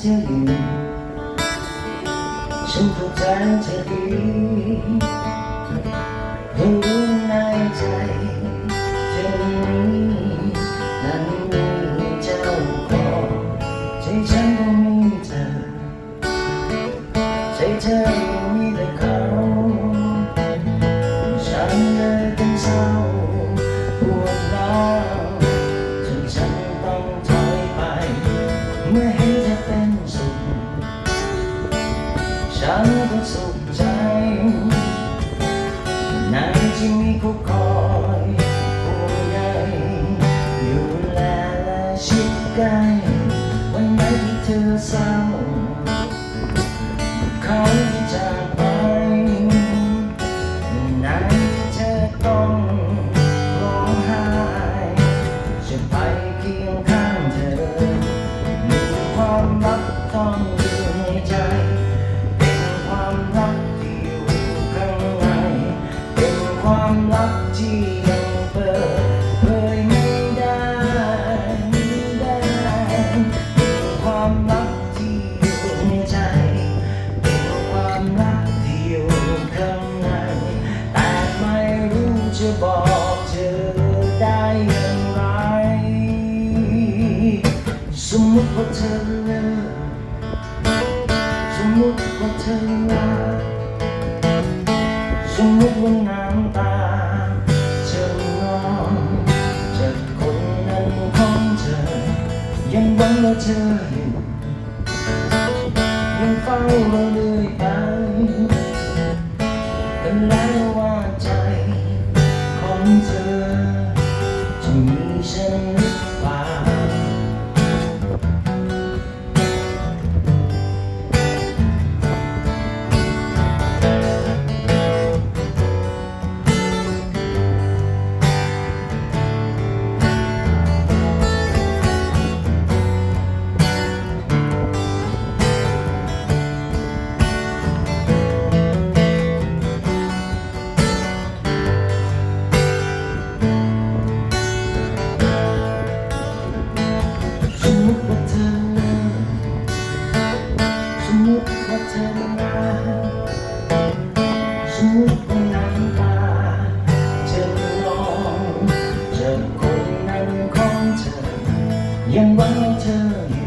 จะอยู่ฉันเข้าใจเธอดีเพิ่งรู้ในใจเธอนี้นั้นมีเจ้าของใจฉันก็มีเธอใจเธอมีแต่เขาฉันเลยต้องเศร้าปวดร้าวจนฉันต้องถอยไปเมื่อเห็น มีผู้คอยห่วงใยอยู่แลและชิดใกล้วันไหนที่เธอเศร้าเขา รักที่อยู่ข้างในแต่ไม่รู้จะบอกเธอได้อย่างไร สมมติว่าเธอเลิกสมมติว่าเธอลาสมมติว่าน้ำตาเธอนองจากคนนั้นของเธอ ยังหวังว่าเธออยู่ยังเฝ้าเราเรื่อยไป ขอ 짠